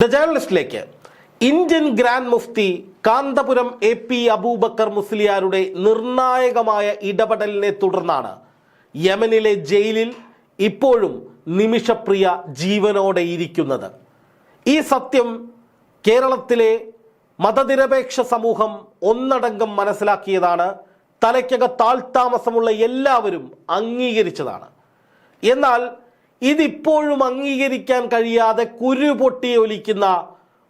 The ജേർണലിസ്റ്റിലേക്ക് Indian grand മുഫ്തി Kanthapuram A P Abubakar മുസ്ലിയാരുടെ നിർണായകമായ ഇടപെടലിനെ തുടർന്നാണ് യമനിലെ ജയിലിൽ ഇപ്പോഴും നിമിഷപ്രിയ ജീവനോടെ ഇരിക്കുന്നത്. ഈ സത്യം കേരളത്തിലെ മതനിരപേക്ഷ സമൂഹം ഒന്നടങ്കം മനസ്സിലാക്കിയതാണ്. തലയ്ക്കകത്താൾത്താമസമുള്ള എല്ലാവരും അംഗീകരിച്ചതാണ്. എന്നാൽ ഇതിപ്പോഴും അംഗീകരിക്കാൻ കഴിയാതെ കുരു പൊട്ടി ഒലിക്കുന്ന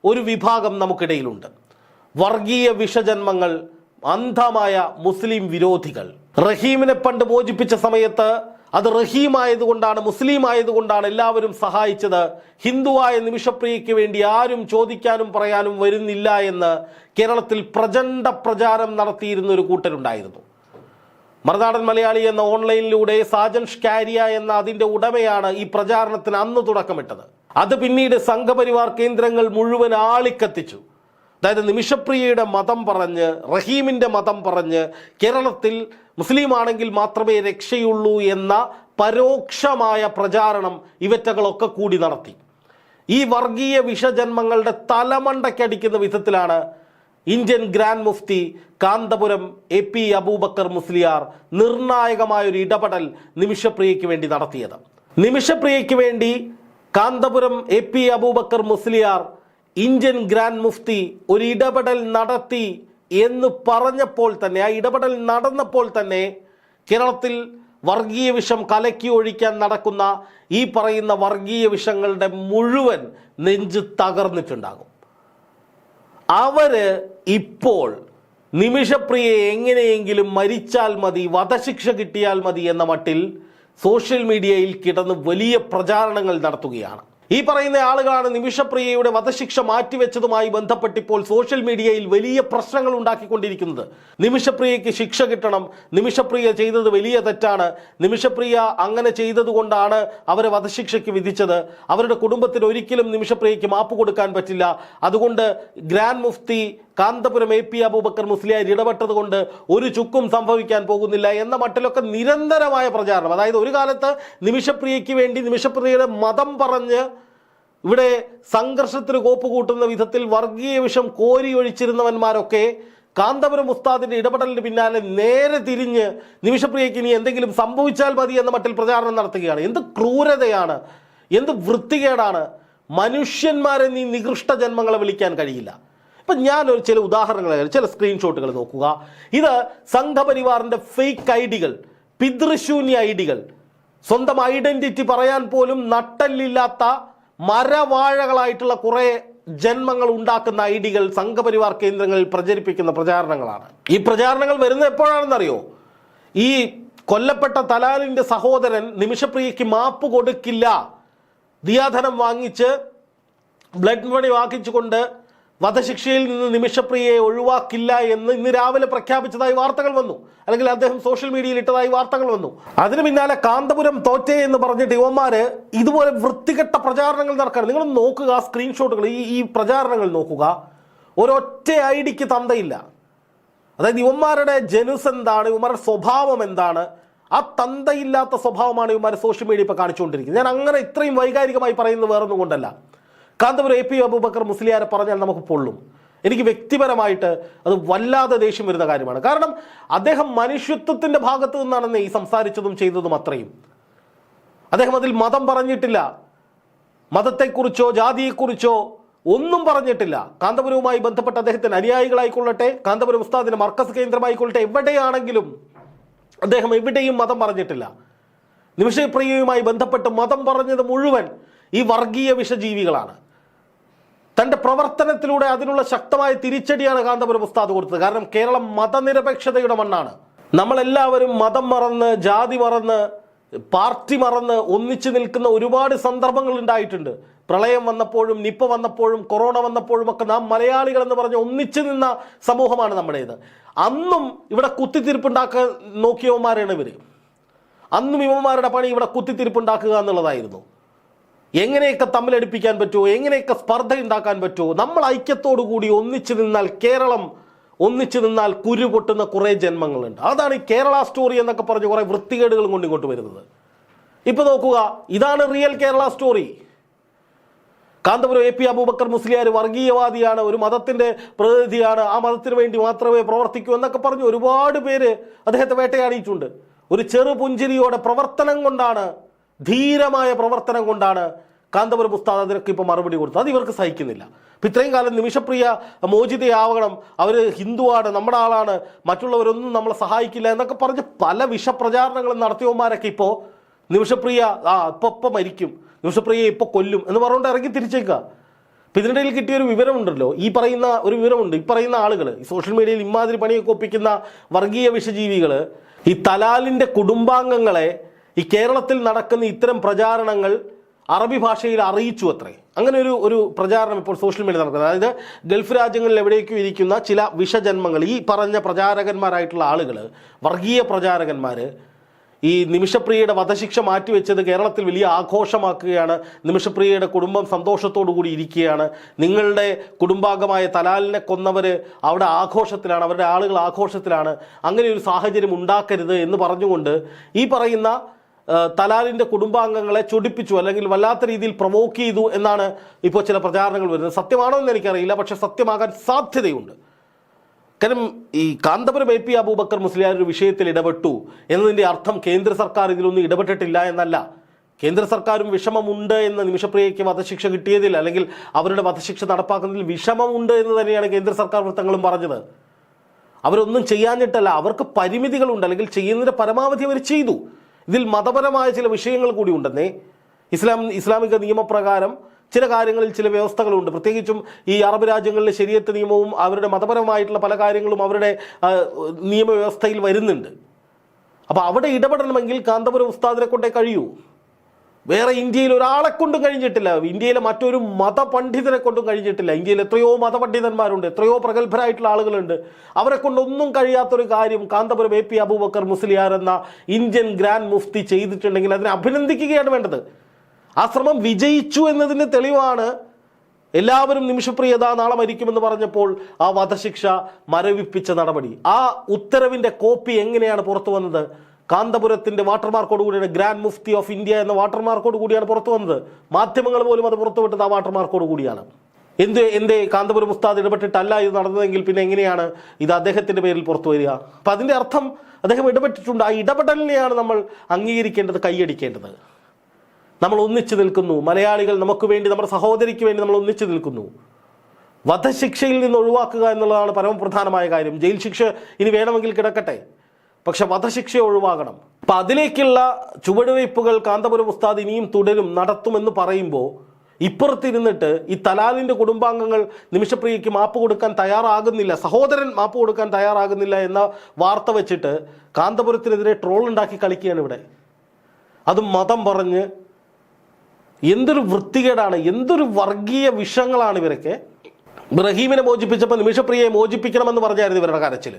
ഒരു വിഭാഗം നമുക്കിടയിലുണ്ട്. വർഗീയ വിഷജന്മങ്ങൾ അന്ധമായ മുസ്ലിം വിരോധികൾ. റഹീമിനെ പണ്ട് മോചിപ്പിച്ച സമയത്ത് അത് റഹീം ആയതുകൊണ്ടാണ് മുസ്ലിം ആയതുകൊണ്ടാണ് എല്ലാവരും സഹായിച്ചത്. ഹിന്ദുവായ നിമിഷപ്രിയയ്ക്ക് വേണ്ടി ആരും ചോദിക്കാനും പറയാനും വരുന്നില്ല എന്ന് കേരളത്തിൽ പ്രചണ്ഡ പ്രചാരം നടത്തിയിരുന്ന ഒരു കൂട്ടരുണ്ടായിരുന്നു. മറുനാടൻ മലയാളി എന്ന ഓൺലൈനിലൂടെ സാജൻ ഷ്കാരിയ എന്ന അതിന്റെ ഉടമയാണ് ഈ പ്രചാരണത്തിന് അന്ന് തുടക്കമിട്ടത്. അത് പിന്നീട് സംഘപരിവാർ കേന്ദ്രങ്ങൾ മുഴുവൻ ആളിക്കത്തിച്ചു. അതായത് നിമിഷപ്രിയയുടെ മതം പറഞ്ഞ് റഹീമിന്റെ മതം പറഞ്ഞ് കേരളത്തിൽ മുസ്ലിം ആണെങ്കിൽ മാത്രമേ രക്ഷയുള്ളൂ എന്ന പരോക്ഷമായ പ്രചാരണം ഇവറ്റകളൊക്കെ കൂടി നടത്തി. ഈ വർഗീയ വിഷജന്മങ്ങളുടെ തലമണ്ടയ്ക്കടിക്കുന്ന വിധത്തിലാണ് ഇന്ത്യൻ ഗ്രാൻഡ് മുഫ്തി കാന്തപുരം എ പി അബൂബക്കർ മുസ്ലിയാർ നിർണായകമായൊരു ഇടപെടൽ നിമിഷപ്രിയയ്ക്ക് വേണ്ടി നടത്തിയത്. നിമിഷപ്രിയയ്ക്ക് വേണ്ടി Kanthapuram A P Abubakar Musliyar Indian grand Mufti ഒരു ഇടപെടൽ നടത്തി എന്ന് പറഞ്ഞപ്പോൾ തന്നെ ആ ഇടപെടൽ നടന്നപ്പോൾ തന്നെ കേരളത്തിൽ വർഗീയ വിഷം കലക്കി ഒഴിക്കാൻ നടക്കുന്ന ഈ പറയുന്ന വർഗീയ വിഷങ്ങളുടെ മുഴുവൻ നെഞ്ച് തകർന്നിട്ടുണ്ടാകും. അവർ ഇപ്പോൾ നിമിഷപ്രിയയെ എങ്ങനെയെങ്കിലും മരിച്ചാൽ മതി വധശിക്ഷ കിട്ടിയാൽ മതി എന്ന മട്ടിൽ സോഷ്യൽ മീഡിയയിൽ കിടന്ന് വലിയ പ്രചാരണങ്ങൾ നടത്തുകയാണ്. ഈ പറയുന്ന ആളുകളാണ് നിമിഷപ്രിയയുടെ വധശിക്ഷ മാറ്റിവെച്ചതുമായി ബന്ധപ്പെട്ട് ഇപ്പോൾ സോഷ്യൽ മീഡിയയിൽ വലിയ പ്രശ്നങ്ങൾ ഉണ്ടാക്കിക്കൊണ്ടിരിക്കുന്നത്. നിമിഷപ്രിയയ്ക്ക് ശിക്ഷ കിട്ടണം. നിമിഷപ്രിയ ചെയ്തത് വലിയ തെറ്റാണ്. നിമിഷപ്രിയ അങ്ങനെ ചെയ്തതുകൊണ്ടാണ് അവരെ വധശിക്ഷയ്ക്ക് വിധിച്ചത്. അവരുടെ കുടുംബത്തിന് ഒരിക്കലും നിമിഷപ്രിയയ്ക്ക് മാപ്പ് കൊടുക്കാൻ പറ്റില്ല. അതുകൊണ്ട് ഗ്രാൻഡ് മുഫ്തി കാന്തപുരം എ പി അബൂബക്കർ മുസ്ലിയാർ ഇടപെട്ടത് കൊണ്ട് ഒരു ചുക്കും സംഭവിക്കാൻ പോകുന്നില്ല എന്ന മട്ടിലൊക്കെ നിരന്തരമായ പ്രചാരണം. അതായത് ഒരു കാലത്ത് നിമിഷപ്രിയയ്ക്ക് വേണ്ടി നിമിഷപ്രിയയുടെ മതം പറഞ്ഞ് ഇവിടെ സംഘർഷത്തിന് കോപ്പ് കൂട്ടുന്ന വിധത്തിൽ വർഗീയ വിഷം കോരി ഒഴിച്ചിരുന്നവന്മാരൊക്കെ കാന്തപുരം ഉസ്താദിന്റെ ഇടപെടലിന് പിന്നാലെ നേരെ തിരിഞ്ഞ് നിമിഷപ്രിയയ്ക്ക് ഇനി എന്തെങ്കിലും സംഭവിച്ചാൽ മതി എന്ന മട്ടിൽ പ്രചാരണം നടത്തുകയാണ്. എന്ത് ക്രൂരതയാണ്? എന്ത് വൃത്തികേടാണ്? മനുഷ്യന്മാരെ നീ നികൃഷ്ട ജന്മങ്ങളെ വിളിക്കാൻ കഴിയില്ല. ഇപ്പം ഞാനൊരു ചില ഉദാഹരണങ്ങൾ ചില സ്ക്രീൻഷോട്ടുകൾ നോക്കുക. ഇത് സംഘപരിവാറിന്റെ ഫേക്ക് ഐ ഡികൾ പിതൃശൂന്യ ഐ ഡികൾ. സ്വന്തം ഐഡന്റിറ്റി പറയാൻ പോലും നട്ടല്ലില്ലാത്ത മരവാഴകളായിട്ടുള്ള കുറെ ജന്മങ്ങൾ ഉണ്ടാക്കുന്ന ഐഡികൾ സംഘപരിവാർ കേന്ദ്രങ്ങളിൽ പ്രചരിപ്പിക്കുന്ന പ്രചാരണങ്ങളാണ്. ഈ പ്രചാരണങ്ങൾ വരുന്നത് എപ്പോഴാണെന്നറിയോ? ഈ കൊല്ലപ്പെട്ട തലാലിന്റെ സഹോദരൻ നിമിഷപ്രിയയ്ക്ക് മാപ്പ് കൊടുക്കില്ല. ദിയാധനം വാങ്ങിച്ച് ബ്ലഡ് മണി വാങ്ങിച്ചുകൊണ്ട് വധശിക്ഷയിൽ നിന്ന് നിമിഷപ്രിയയെ ഒഴിവാക്കില്ല എന്ന് ഇന്ന് രാവിലെ പ്രഖ്യാപിച്ചതായി വാർത്തകൾ വന്നു. അല്ലെങ്കിൽ അദ്ദേഹം സോഷ്യൽ മീഡിയയിൽ ഇട്ടതായി വാർത്തകൾ വന്നു. അതിന് പിന്നാലെ കാന്തപുരം തോറ്റേ എന്ന് പറഞ്ഞിട്ട് യുവന്മാര് ഇതുപോലെ വൃത്തികെട്ട പ്രചാരണങ്ങൾ നടക്കാറ് നിങ്ങൾ നോക്കുക സ്ക്രീൻഷോട്ടുകൾ ഈ ഈ പ്രചാരണങ്ങൾ നോക്കുക. ഒരൊറ്റ ഐ ഡിക്ക് തന്തയില്ല. അതായത് യുവന്മാരുടെ ജനുസ് എന്താണ് യുവന്മാരുടെ സ്വഭാവം എന്താണ്? ആ തന്തയില്ലാത്ത സ്വഭാവമാണ് ഇവന്മാർ സോഷ്യൽ മീഡിയ ഇപ്പോൾ കാണിച്ചുകൊണ്ടിരിക്കുന്നത്. ഞാൻ അങ്ങനെ ഇത്രയും വൈകാരികമായി പറയുന്നത് വേറൊന്നും കൊണ്ടല്ല. കാന്തപുരം എ പി അബൂബക്കർ മുസ്ലിയാരെ പറഞ്ഞാൽ നമുക്ക് പൊള്ളും. എനിക്ക് വ്യക്തിപരമായിട്ട് അത് വല്ലാതെ ദേഷ്യം വരുന്ന കാര്യമാണ്. കാരണം അദ്ദേഹം മനുഷ്യത്വത്തിന്റെ ഭാഗത്ത് നിന്നാണെന്ന് ഈ സംസാരിച്ചതും ചെയ്തതും അത്രയും. അദ്ദേഹം അതിൽ മതം പറഞ്ഞിട്ടില്ല. മതത്തെക്കുറിച്ചോ ജാതിയെക്കുറിച്ചോ ഒന്നും പറഞ്ഞിട്ടില്ല. കാന്തപുരവുമായി ബന്ധപ്പെട്ട അദ്ദേഹത്തിന് അനുയായികളായിക്കൊള്ളട്ടെ കാന്തപുരം ഉസ്താദിന്റെ മർക്കസ് കേന്ദ്രമായിക്കൊള്ളട്ടെ എവിടെയാണെങ്കിലും അദ്ദേഹം എവിടെയും മതം പറഞ്ഞിട്ടില്ല. നിമിഷപ്രിയയുമായി ബന്ധപ്പെട്ട് മതം പറഞ്ഞത് മുഴുവൻ ഈ വർഗീയ വിഷജീവികളാണ്. തന്റെ പ്രവർത്തനത്തിലൂടെ അതിനുള്ള ശക്തമായ തിരിച്ചടിയാണ് കാന്തപുരം ഉസ്താദ് കൊടുത്തത്. കാരണം കേരളം മതനിരപേക്ഷതയുടെ മണ്ണാണ്. നമ്മളെല്ലാവരും മതം മറന്ന് ജാതി മറന്ന് പാർട്ടി മറന്ന് ഒന്നിച്ചു നിൽക്കുന്ന ഒരുപാട് സന്ദർഭങ്ങൾ ഉണ്ടായിട്ടുണ്ട്. പ്രളയം വന്നപ്പോഴും നിപ്പ വന്നപ്പോഴും കൊറോണ വന്നപ്പോഴും ഒക്കെ നാം മലയാളികൾ എന്ന് പറഞ്ഞ് ഒന്നിച്ചു നിന്ന സമൂഹമാണ് നമ്മുടേത്. അന്നും ഇവിടെ കുത്തിത്തിരിപ്പുണ്ടാക്കാൻ നോക്കിയവന്മാരാണ് ഇവർ അന്നും ഇവന്മാരുടെ പണി ഇവിടെ കുത്തിത്തിരിപ്പുണ്ടാക്കുക എന്നുള്ളതായിരുന്നു. എങ്ങനെയൊക്കെ തമ്മിലടിപ്പിക്കാൻ പറ്റുമോ? എങ്ങനെയൊക്കെ സ്പർദ്ധ ഉണ്ടാക്കാൻ പറ്റുമോ? നമ്മൾ ഐക്യത്തോടു കൂടി ഒന്നിച്ചു നിന്നാൽ കേരളം ഒന്നിച്ചു നിന്നാൽ കുരു പൊട്ടുന്ന കുറേ ജന്മങ്ങളുണ്ട്. അതാണ് ഈ കേരള സ്റ്റോറി എന്നൊക്കെ പറഞ്ഞ് കുറേ വൃത്തികേടുകളും കൊണ്ട് ഇങ്ങോട്ട് വരുന്നത്. ഇപ്പൊ നോക്കുക ഇതാണ് real Kerala story. Kanthapuram A P Abubakar Musliyar വർഗീയവാദിയാണ് ഒരു മതത്തിന്റെ പ്രതിനിധിയാണ്. ആ മതത്തിന് വേണ്ടി മാത്രമേ പ്രവർത്തിക്കൂ എന്നൊക്കെ പറഞ്ഞു ഒരുപാട് പേര് അദ്ദേഹത്തെ വേട്ടയാടിയിട്ടുണ്ട്. ഒരു ചെറു പുഞ്ചിരിയോടെ പ്രവർത്തനം കൊണ്ടാണ് ധീരമായ പ്രവർത്തനം കൊണ്ടാണ് കാന്തപുരം ഉസ്താദ് അതിനൊക്കെ ഇപ്പോൾ മറുപടി കൊടുത്തത്. അത് ഇവർക്ക് സഹിക്കുന്നില്ല. അപ്പം ഇത്രയും കാലം നിമിഷപ്രിയ മോചിതയാവണം. അവർ ഹിന്ദുവാണ് നമ്മുടെ ആളാണ് മറ്റുള്ളവരൊന്നും നമ്മളെ സഹായിക്കില്ല എന്നൊക്കെ പറഞ്ഞ് പല വിഷപ്രചാരണങ്ങളും നടത്തിയവന്മാരൊക്കെ ഇപ്പോൾ നിമിഷപ്രിയ ആ ഇപ്പം ഇപ്പം മരിക്കും. നിമിഷപ്രിയ ഇപ്പോൾ കൊല്ലും എന്ന് പറഞ്ഞുകൊണ്ട് ഇറങ്ങി തിരിച്ചേക്കുക അപ്പം ഇതിനിടയിൽ കിട്ടിയൊരു വിവരമുണ്ടല്ലോ. ഈ പറയുന്ന ഒരു വിവരമുണ്ട്. ഈ പറയുന്ന ആളുകൾ ഈ സോഷ്യൽ മീഡിയയിൽ ഇമാതിരി പണിയൊക്കെ ഒപ്പിക്കുന്ന വർഗീയ വിഷജീവികൾ ഈ തലാലിന്റെ കുടുംബാംഗങ്ങളെ ഈ കേരളത്തിൽ നടക്കുന്ന ഇത്തരം പ്രചാരണങ്ങൾ അറബി ഭാഷയിൽ അറിയിച്ചു അത്രേ. അങ്ങനെ ഒരു ഒരു പ്രചാരണം ഇപ്പോൾ സോഷ്യൽ മീഡിയ നടക്കുന്നത്. അതായത് ഗൾഫ് രാജ്യങ്ങളിൽ എവിടേക്കും ഇരിക്കുന്ന ചില വിഷജന്മങ്ങൾ ഈ പറഞ്ഞ പ്രചാരകന്മാരായിട്ടുള്ള ആളുകൾ വർഗീയ പ്രചാരകന്മാർ ഈ നിമിഷപ്രിയയുടെ വധശിക്ഷ മാറ്റിവെച്ചത് കേരളത്തിൽ വലിയ ആഘോഷമാക്കുകയാണ്. നിമിഷപ്രിയയുടെ കുടുംബം സന്തോഷത്തോടു കൂടി ഇരിക്കുകയാണ്. നിങ്ങളുടെ കുടുംബാംഗമായ തലാലിനെ കൊന്നവർ അവിടെ ആഘോഷത്തിലാണ് അവരുടെ ആളുകൾ ആഘോഷത്തിലാണ്. അങ്ങനെ ഒരു സാഹചര്യം ഉണ്ടാക്കരുത് എന്ന് പറഞ്ഞുകൊണ്ട് ഈ പറയുന്ന ആ, തലാലിന്റെ കുടുംബാംഗങ്ങളെ ചൊടിപ്പിച്ചു അല്ലെങ്കിൽ വല്ലാത്ത രീതിയിൽ പ്രൊവോക്ക് ചെയ്തു എന്നാണ് ഇപ്പോൾ ചില പ്രചാരണങ്ങൾ വരുന്നത്. സത്യമാണോ എന്ന് എനിക്കറിയില്ല. പക്ഷെ സത്യമാകാൻ സാധ്യതയുണ്ട്. കാരണം ഈ കാന്തപുരം എ പി അബൂബക്കർ മുസ്ലിയാർ ഒരു വിഷയത്തിൽ ഇടപെട്ടു എന്നതിന്റെ അർത്ഥം കേന്ദ്ര സർക്കാർ ഇതിലൊന്നും ഇടപെട്ടിട്ടില്ല എന്നല്ല. കേന്ദ്ര സർക്കാരും വിഷമമുണ്ട് എന്ന നിമിഷപ്രിയയ്ക്ക് വധശിക്ഷ കിട്ടിയതിൽ അല്ലെങ്കിൽ അവരുടെ വധശിക്ഷ നടപ്പാക്കുന്നതിൽ വിഷമമുണ്ട് എന്ന് തന്നെയാണ് കേന്ദ്ര സർക്കാർ വൃത്തങ്ങളും പറഞ്ഞത്. അവരൊന്നും ചെയ്യാഞ്ഞിട്ടല്ല. അവർക്ക് പരിമിതികളുണ്ട് അല്ലെങ്കിൽ ചെയ്യുന്നതിന്റെ പരമാവധി അവർ ചെയ്തു. ഇതിൽ മതപരമായ ചില വിഷയങ്ങൾ കൂടി ഉണ്ടെന്നേ. ഇസ്ലാം ഇസ്ലാമിക നിയമപ്രകാരം ചില കാര്യങ്ങളിൽ ചില വ്യവസ്ഥകളുണ്ട്. പ്രത്യേകിച്ചും ഈ അറബ് രാജ്യങ്ങളിലെ ശരീരത്തെ നിയമവും അവരുടെ മതപരമായിട്ടുള്ള പല കാര്യങ്ങളും അവരുടെ നിയമവ്യവസ്ഥയിൽ വരുന്നുണ്ട്. അപ്പോൾ അവിടെ ഇടപെടണമെങ്കിൽ കാന്തപുരം ഉസ്താദിനെ കൊണ്ടേ കഴിയൂ. വേറെ ഇന്ത്യയിൽ ഒരാളെ കൊണ്ടും കഴിഞ്ഞിട്ടില്ല. ഇന്ത്യയിലെ മറ്റൊരു മതപണ്ഡിതനെ കൊണ്ടും കഴിഞ്ഞിട്ടില്ല. ഇന്ത്യയിൽ എത്രയോ മതപണ്ഡിതന്മാരുണ്ട് എത്രയോ പ്രഗത്ഭരായിട്ടുള്ള ആളുകളുണ്ട്. അവരെ കൊണ്ടൊന്നും കഴിയാത്തൊരു കാര്യം കാന്തപുരം എ പി അബൂബക്കർ മുസ്ലിയാർ എന്ന ഇന്ത്യൻ ഗ്രാൻഡ് മുഫ്തി ചെയ്തിട്ടുണ്ടെങ്കിൽ അതിനെ അഭിനന്ദിക്കുകയാണ് വേണ്ടത്. ആ ശ്രമം വിജയിച്ചു എന്നതിന് തെളിവാണ് എല്ലാവരും നിമിഷപ്രിയത നാളെ മരിക്കുമെന്ന് പറഞ്ഞപ്പോൾ ആ വധശിക്ഷ മരവിപ്പിച്ച നടപടി. ആ ഉത്തരവിന്റെ കോപ്പി എങ്ങനെയാണ് പുറത്തു വന്നത്? കാന്തപുരത്തിന്റെ വാട്ടർമാർക്കോട് കൂടിയാണ് ഗ്രാൻഡ് മുഫ്തി ഓഫ് ഇന്ത്യ എന്ന വാട്ടർമാർക്കോട് കൂടിയാണ് പുറത്തു വന്നത്. മാധ്യമങ്ങൾ പോലും അത് പുറത്തുവിട്ടത് ആ വാട്ടർമാർക്കോട് കൂടിയാണ്. എന്ത് എന്തേ കാന്തപുരം ഉസ്താദ് ഇടപെട്ടിട്ടല്ല ഇത് നടന്നതെങ്കിൽ പിന്നെ എങ്ങനെയാണ് ഇത് അദ്ദേഹത്തിന്റെ പേരിൽ പുറത്തു വരിക? അപ്പം അതിന്റെ അർത്ഥം അദ്ദേഹം ഇടപെട്ടിട്ടുണ്ട്. ആ ഇടപെടലിനെയാണ് നമ്മൾ അംഗീകരിക്കേണ്ടത് കൈയടിക്കേണ്ടത്. നമ്മൾ ഒന്നിച്ചു നിൽക്കുന്നു. മലയാളികൾ നമുക്ക് വേണ്ടി നമ്മുടെ സഹോദരിക്ക് വേണ്ടി നമ്മൾ ഒന്നിച്ചു നിൽക്കുന്നു. വധശിക്ഷയിൽ നിന്ന് ഒഴിവാക്കുക എന്നുള്ളതാണ് പരമപ്രധാനമായ കാര്യം. ജയിൽ ശിക്ഷ ഇനി വേണമെങ്കിൽ കിടക്കട്ടെ. പക്ഷെ വധശിക്ഷ ഒഴിവാകണം. അപ്പൊ അതിലേക്കുള്ള ചുവടുവയ്പ്പുകൾ കാന്തപുരം ഉസ്താദ് ഇനിയും തുടരും നടത്തുമെന്ന് പറയുമ്പോൾ ഇപ്പുറത്തിരുന്നിട്ട് ഈ തലാലിന്റെ കുടുംബാംഗങ്ങൾ നിമിഷപ്രിയയ്ക്ക് മാപ്പ് കൊടുക്കാൻ തയ്യാറാകുന്നില്ല സഹോദരൻ മാപ്പ് കൊടുക്കാൻ തയ്യാറാകുന്നില്ല എന്ന വാർത്ത വെച്ചിട്ട് കാന്തപുരത്തിനെതിരെ ട്രോൾ ഉണ്ടാക്കി കളിക്കുകയാണ് ഇവിടെ. അത് മതം പറഞ്ഞ് എന്തൊരു വൃത്തികേടാണ് എന്തൊരു വർഗീയ വിഷങ്ങളാണ് ഇവരൊക്കെ. ബ്രഹീമിനെ മോചിപ്പിച്ചപ്പോൾ നിമിഷപ്രിയയെ മോചിപ്പിക്കണമെന്ന് പറഞ്ഞായിരുന്നു ഇവരുടെ കരച്ചിൽ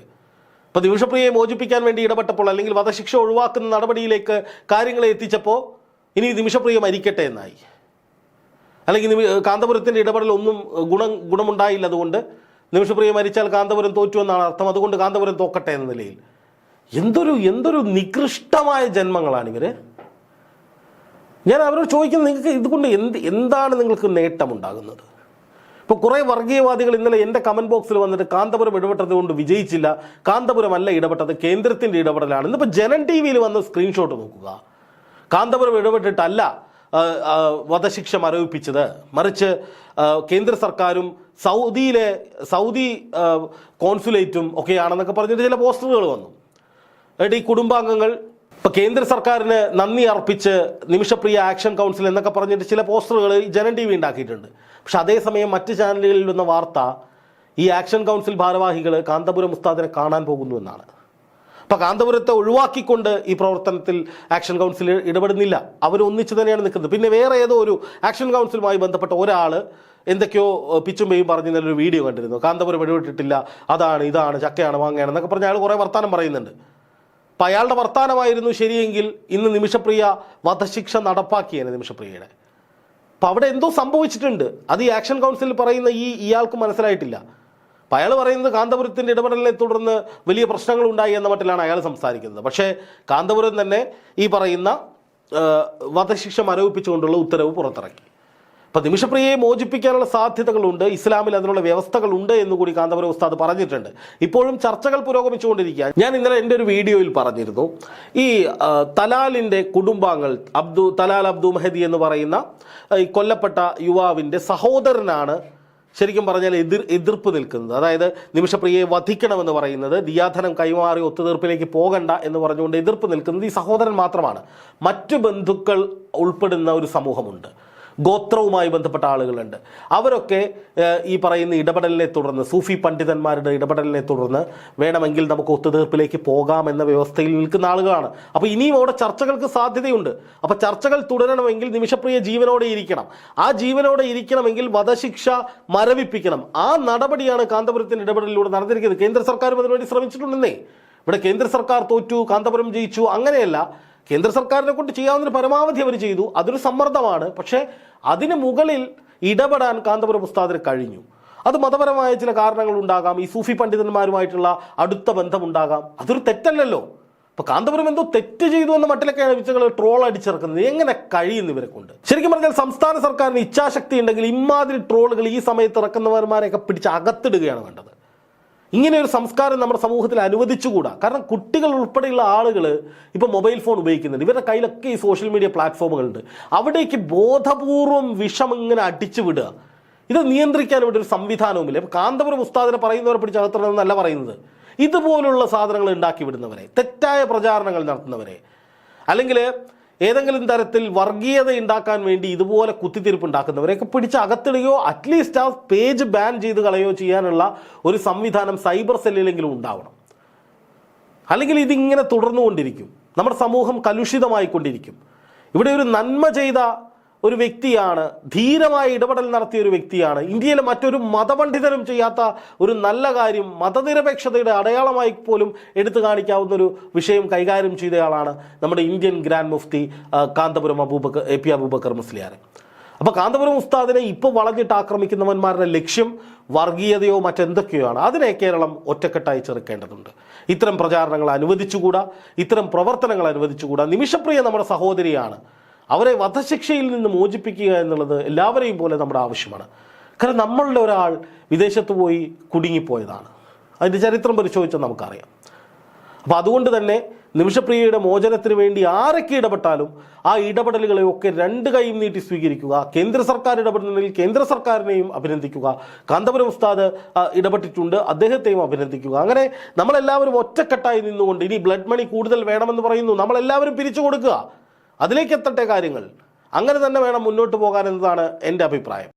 അപ്പോൾ നിമിഷപ്രിയയെ മോചിപ്പിക്കാൻ വേണ്ടി ഇടപെട്ടപ്പോൾ അല്ലെങ്കിൽ വധശിക്ഷ ഒഴിവാക്കുന്ന നടപടിയിലേക്ക് കാര്യങ്ങളെ എത്തിച്ചപ്പോൾ ഇനി നിമിഷപ്രിയ മരിക്കട്ടെ എന്നായി. അല്ലെങ്കിൽ കാന്തപുരത്തിന്റെ ഇടപെടൽ ഒന്നും ഗുണം ഗുണമുണ്ടായില്ല അതുകൊണ്ട് നിമിഷപ്രിയ മരിച്ചാൽ കാന്തപുരം തോറ്റു എന്നാണ് അർത്ഥം. അതുകൊണ്ട് കാന്തപുരം തോക്കട്ടെ എന്ന നിലയിൽ. എന്തൊരു എന്തൊരു നികൃഷ്ടമായ ജന്മങ്ങളാണ് ഇവർ ഞാൻ അവരോട് ചോദിക്കുന്നത് നിങ്ങൾക്ക് ഇതുകൊണ്ട് എന്ത് എന്താണ് നിങ്ങൾക്ക് നേട്ടമുണ്ടാകുന്നത്? ഇപ്പോൾ കുറേ വർഗീയവാദികൾ ഇന്നലെ എന്റെ കമന്റ് ബോക്സിൽ വന്നിട്ട് കാന്തപുരം ഇടപെട്ടത് കൊണ്ട് വിജയിച്ചില്ല. കാന്തപുരം അല്ല ഇടപെട്ടത് കേന്ദ്രത്തിന്റെ ഇടപെടലാണ്. ഇന്നിപ്പോൾ ജനൻ ടി വിയിൽ വന്ന് സ്ക്രീൻഷോട്ട് നോക്കുക. കാന്തപുരം ഇടപെട്ടിട്ടല്ല വധശിക്ഷ മരവിപ്പിച്ചത്. മറിച്ച് കേന്ദ്ര സർക്കാരും സൗദിയിലെ സൗദി കോൺസുലേറ്റും ഒക്കെയാണെന്നൊക്കെ പറഞ്ഞിട്ട് ചില പോസ്റ്ററുകൾ വന്നു. എന്നിട്ട് ഈ കുടുംബാംഗങ്ങൾ ഇപ്പൊ കേന്ദ്ര സർക്കാരിന് നന്ദി അർപ്പിച്ച് നിമിഷപ്രിയ ആക്ഷൻ കൗൺസിൽ എന്നൊക്കെ പറഞ്ഞിട്ട് ചില പോസ്റ്ററുകൾ ജനൻ ടി വി ഉണ്ടാക്കിയിട്ടുണ്ട്. പക്ഷെ അതേസമയം മറ്റ് ചാനലുകളിൽ വന്ന വാർത്ത ഈ ആക്ഷൻ കൗൺസിൽ ഭാരവാഹികൾ കാന്തപുരം ഉസ്താദിനെ കാണാൻ പോകുന്നു എന്നാണ്. അപ്പോൾ കാന്തപുരത്തെ ഒഴിവാക്കിക്കൊണ്ട് ഈ പ്രവർത്തനത്തിൽ ആക്ഷൻ കൗൺസിൽ ഇടപെടുന്നില്ല. അവർ ഒന്നിച്ചു തന്നെയാണ് നിൽക്കുന്നത്. പിന്നെ വേറെ ഏതോ ഒരു ആക്ഷൻ കൗൺസിലുമായി ബന്ധപ്പെട്ട ഒരാൾ എന്തൊക്കെയോ പിച്ചും പേയും പറഞ്ഞ ഒരു വീഡിയോ കണ്ടിരുന്നു. കാന്തപുരം ഇടപെട്ടിട്ടില്ല അതാണ് ഇതാണ് ചക്കയാണ് വാങ്ങയാണ് എന്നൊക്കെ പറഞ്ഞ് അയാൾ കുറേ വർത്താനം പറയുന്നുണ്ട്. അപ്പം അയാളുടെ വർത്താനമായിരുന്നു ശരിയെങ്കിൽ ഇന്ന് നിമിഷപ്രിയ വധശിക്ഷ നടപ്പാക്കിയേനെ നിമിഷപ്രിയയുടെ. അപ്പം അവിടെ എന്തോ സംഭവിച്ചിട്ടുണ്ട്. അത് ഈ ആക്ഷൻ കൗൺസിൽ പറയുന്ന ഈ ഇയാൾക്ക് മനസ്സിലായിട്ടില്ല. അപ്പം അയാൾ പറയുന്നത് കാന്തപുരത്തിന്റെ ഇടപെടലിനെ തുടർന്ന് വലിയ പ്രശ്നങ്ങൾ ഉണ്ടായി എന്ന മട്ടിലാണ് അയാൾ സംസാരിക്കുന്നത്. പക്ഷേ കാന്തപുരം തന്നെ ഈ പറയുന്ന വധശിക്ഷ മരവിപ്പിച്ചുകൊണ്ടുള്ള ഉത്തരവ് പുറത്തിറക്കി. അപ്പൊ നിമിഷപ്രിയയെ മോചിപ്പിക്കാനുള്ള സാധ്യതകളുണ്ട് ഇസ്ലാമിൽ അതിനുള്ള വ്യവസ്ഥകളുണ്ട് എന്ന് കൂടി കാന്തപുരം ഉസ്താദ് പറഞ്ഞിട്ടുണ്ട്. ഇപ്പോഴും ചർച്ചകൾ പുരോഗമിച്ചുകൊണ്ടിരിക്കുക. ഞാൻ ഇന്നലെ എന്റെ ഒരു വീഡിയോയിൽ പറഞ്ഞിരുന്നു. ഈ തലാലിന്റെ കുടുംബാംഗങ്ങൾ അബ്ദു തലാൽ അബ്ദു മെഹദി എന്ന് പറയുന്ന ഈ കൊല്ലപ്പെട്ട യുവാവിന്റെ സഹോദരനാണ് ശരിക്കും പറഞ്ഞാൽ എതിർ എതിർപ്പ് നിൽക്കുന്നത്. അതായത് നിമിഷപ്രിയയെ വധിക്കണമെന്ന് പറയുന്നത് ദിയാധനം കൈമാറി ഒത്തുതീർപ്പിലേക്ക് പോകണ്ട എന്ന് പറഞ്ഞുകൊണ്ട് എതിർപ്പ് നിൽക്കുന്നത് ഈ സഹോദരൻ മാത്രമാണ്. മറ്റു ബന്ധുക്കൾ ഉൾപ്പെടുന്ന ഒരു സമൂഹമുണ്ട്. ഗോത്രവുമായി ബന്ധപ്പെട്ട ആളുകളുണ്ട്. അവരൊക്കെ ഈ പറയുന്ന ഇടപെടലിനെ തുടർന്ന് സൂഫി പണ്ഡിതന്മാരുടെ ഇടപെടലിനെ തുടർന്ന് വേണമെങ്കിൽ നമുക്ക് ഒത്തുതീർപ്പിലേക്ക് പോകാം എന്ന വ്യവസ്ഥയിൽ നിൽക്കുന്ന ആളുകളാണ്. അപ്പോൾ ഇനിയും അവിടെ ചർച്ചകൾക്ക് സാധ്യതയുണ്ട്. അപ്പോൾ ചർച്ചകൾ തുടരണമെങ്കിൽ നിമിഷപ്രിയ ജീവനോടെ ഇരിക്കണം. ആ ജീവനോടെ ഇരിക്കണമെങ്കിൽ വധശിക്ഷ മരവിപ്പിക്കണം. ആ നടപടിയാണ് കാന്തപുരത്തിന്റെ ഇടപെടലിലൂടെ നടന്നിരിക്കുന്നത്. കേന്ദ്ര സർക്കാരും അതിനുവേണ്ടി ശ്രമിച്ചിട്ടുണ്ടെന്നേ. ഇവിടെ കേന്ദ്ര സർക്കാർ തോറ്റു കാന്തപുരം ജയിച്ചു അങ്ങനെയല്ല. കേന്ദ്ര സർക്കാരിനെ കൊണ്ട് ചെയ്യാവുന്ന പരമാവധി അവർ ചെയ്തു. അതൊരു സമ്മർദ്ദമാണ്. പക്ഷേ അതിന് മുകളിൽ ഇടപെടാൻ കാന്തപുരം ഉസ്താദിന് കഴിഞ്ഞു. അത് മതപരമായ ചില കാരണങ്ങൾ ഉണ്ടാകാം. ഈ സൂഫി പണ്ഡിതന്മാരുമായിട്ടുള്ള അടുത്ത ബന്ധമുണ്ടാകാം. അതൊരു തെറ്റല്ലല്ലോ. ഇപ്പൊ കാന്തപുരം എന്തോ തെറ്റ് ചെയ്തു എന്ന മട്ടിലൊക്കെ വിച്ചകൾ ട്രോൾ അടിച്ചിറക്കുന്നത്. എങ്ങനെ കഴിയുന്നു ഇവരെ കൊണ്ട് ശരിക്കും പറഞ്ഞാൽ സംസ്ഥാന സർക്കാരിന് ഇച്ഛാശക്തി ഉണ്ടെങ്കിൽ ഇമാതിരി ട്രോളുകൾ ഈ സമയത്ത് ഇറക്കുന്നവന്മാരെയൊക്കെ പിടിച്ച് അകത്തിടുകയാണ് വേണ്ടത്. ഇങ്ങനെ ഒരു സംസ്കാരം നമ്മുടെ സമൂഹത്തിൽ അനുവദിച്ചുകൂടാ. കാരണം കുട്ടികൾ ഉൾപ്പെടെയുള്ള ആളുകൾ ഇപ്പോൾ മൊബൈൽ ഫോൺ ഉപയോഗിക്കുന്നുണ്ട്. ഇവരുടെ കയ്യിലൊക്കെ ഈ സോഷ്യൽ മീഡിയ പ്ലാറ്റ്ഫോമുകളുണ്ട്. അവിടേക്ക് ബോധപൂർവം വിഷം ഇങ്ങനെ അടിച്ചു വിടുക. ഇത് നിയന്ത്രിക്കാൻ ഇവിടെ ഒരു സംവിധാനവുമില്ല. ഇപ്പോൾ കാന്തപുരം ഉസ്താദിനെ പറയുന്നവരെ പിടിച്ച് അകത്തുള്ളതെന്നല്ല പറയുന്നത്. ഇതുപോലുള്ള സാധനങ്ങൾ ഉണ്ടാക്കി വിടുന്നവരെ തെറ്റായ പ്രചാരണങ്ങൾ നടത്തുന്നവരെ. അല്ലെങ്കിൽ ഏതെങ്കിലും തരത്തിൽ വർഗീയത ഉണ്ടാക്കാൻ വേണ്ടി ഇതുപോലെ കുത്തിത്തിരിപ്പ് ഉണ്ടാക്കുന്നവരെയൊക്കെ പിടിച്ച് അകത്തിടുകയോ അറ്റ്ലീസ്റ്റ് ആ പേജ് ബാൻ ചെയ്ത് കളയോ ചെയ്യാനുള്ള ഒരു സംവിധാനം സൈബർ സെല്ലിലെങ്കിലും ഉണ്ടാവണം. അല്ലെങ്കിൽ ഇതിങ്ങനെ തുടർന്നുകൊണ്ടിരിക്കും. നമ്മുടെ സമൂഹം കലുഷിതമായിക്കൊണ്ടിരിക്കും. ഇവിടെ ഒരു നന്മ ചെയ്ത ഒരു വ്യക്തിയാണ് ധീരമായ ഇടപെടൽ നടത്തിയ ഒരു വ്യക്തിയാണ്. ഇന്ത്യയിലെ മറ്റൊരു മതപണ്ഡിതരും ചെയ്യാത്ത ഒരു നല്ല കാര്യം മതനിരപേക്ഷതയുടെ അടയാളമായി പോലും എടുത്തു കാണിക്കാവുന്ന ഒരു വിഷയം കൈകാര്യം ചെയ്തയാളാണ് നമ്മുടെ ഇന്ത്യൻ ഗ്രാൻഡ് മുഫ്തി കാന്തപുരം അബൂബക്കർ എ പി അബൂബക്കർ മുസ്ലിയാർ. അപ്പോൾ കാന്തപുരം ഉസ്താദിനെ ഇപ്പോൾ വളഞ്ഞിട്ട് ആക്രമിക്കുന്നവന്മാരുടെ ലക്ഷ്യം വർഗീയതയോ മറ്റെന്തൊക്കെയോ ആണ് അതിനെ കേരളം ഒറ്റക്കെട്ടായി ചെറുക്കേണ്ടതുണ്ട്. ഇത്തരം പ്രചാരണങ്ങൾ അനുവദിച്ചുകൂടാ? ഇത്തരം പ്രവർത്തനങ്ങൾ അനുവദിച്ചുകൂടാ? നിമിഷപ്രിയ നമ്മുടെ സഹോദരിയാണ്. അവരെ വധശിക്ഷയിൽ നിന്ന് മോചിപ്പിക്കുക എന്നുള്ളത് എല്ലാവരെയും പോലെ നമ്മുടെ ആവശ്യമാണ്. കാരണം നമ്മളുടെ ഒരാൾ വിദേശത്ത് പോയി കുടുങ്ങിപ്പോയതാണ്. അതിന്റെ ചരിത്രം പരിശോധിച്ചാൽ നമുക്കറിയാം. അപ്പോൾ അതുകൊണ്ട് തന്നെ നിമിഷപ്രിയയുടെ മോചനത്തിന് വേണ്ടി ആരൊക്കെ ഇടപെട്ടാലും ആ ഇടപെടലുകളെയൊക്കെ രണ്ട് കൈയും നീട്ടി സ്വീകരിക്കുക. കേന്ദ്ര സർക്കാർ ഇടപെടുന്നതിൽ കേന്ദ്ര സർക്കാരിനെയും അഭിനന്ദിക്കുക. കാന്തപുരം ഉസ്താദ് ഇടപെട്ടിട്ടുണ്ട്. അദ്ദേഹത്തെയും അഭിനന്ദിക്കുക. അങ്ങനെ നമ്മളെല്ലാവരും ഒറ്റക്കെട്ടായി നിന്നുകൊണ്ട് ഇനി ബ്ലഡ് മണി കൂടുതൽ വേണമെന്ന് പറയുന്നു. നമ്മളെല്ലാവരും പിരിച്ചു കൊടുക്കുക അതിലേക്ക് എത്തട്ടെ കാര്യങ്ങൾ. അങ്ങനെ തന്നെ വേണം മുന്നോട്ട് പോകാൻ എന്നതാണ് എന്റെ അഭിപ്രായം.